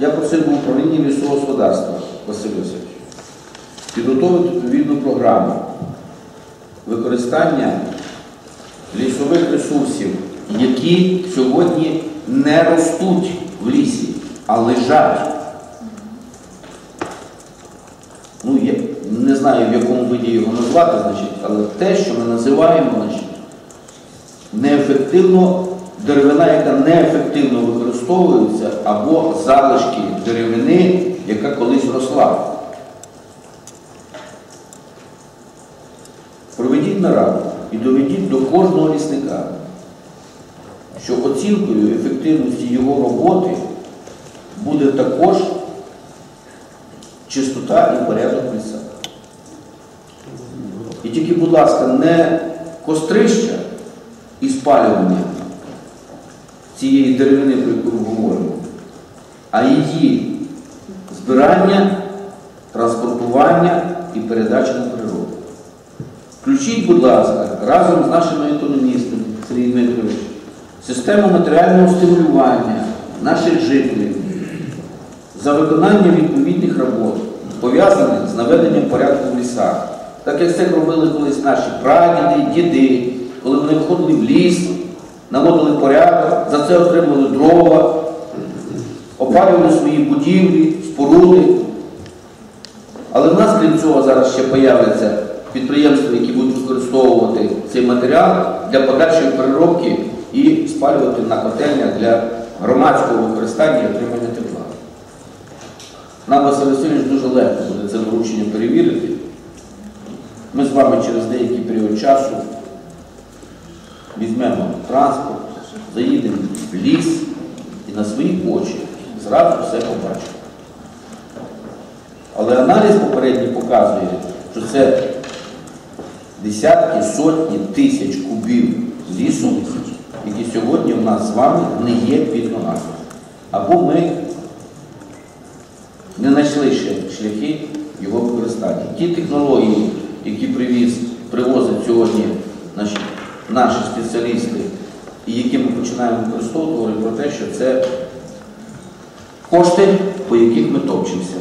Я просив би управління лісового господарства Василь Васильович підготовити відповідну програму використання лісових ресурсів, які сьогодні не ростуть в лісі, а лежать. Ну, я не знаю, в якому виді його назвати, значить, але те, що ми називаємо, значить, неефективно, деревина, яка неефективно використовується, або залишки деревини, яка колись росла. Проведіть нараду і доведіть до кожного лісника, що оцінкою ефективності його роботи буде також чистота і порядок в лісах. І тільки, будь ласка, не кострища і спалювання цієї деревини, про яку ми говоримо, а її збирання, транспортування і передача на природу. Включіть, будь ласка, разом з нашими економістами, Сергій Дмитрович, систему матеріального стимулювання наших жителів за виконання відповідних робот, пов'язаних з наведенням порядку в лісах. Так як це робили колись наші прадіди, діди, коли вони виходили в ліс, наводили порядок, за це отримували дрова, опалювали свої будівлі, споруди. Але в нас, крім цього, зараз ще появляться підприємства, які будуть використовувати цей матеріал для подальшої переробки і спалювати на котельнях для громадського використання і отримання тепла. Нам Василь Васильович дуже легко буде це доручення перевірити. Ми з вами через деякий період часу візьмемо транспорт, заїдемо в ліс і на свої очі зразу все побачимо. Але аналіз попередній показує, що це десятки, сотні тисяч кубів лісу, які сьогодні у нас з вами не є під ногами. Або ми не знайшли ще шляхи його використання. Ті технології, які привіз, наші спеціалісти, і які ми починаємо використовувати, говорять про те, що це кошти, по яких ми топчемося.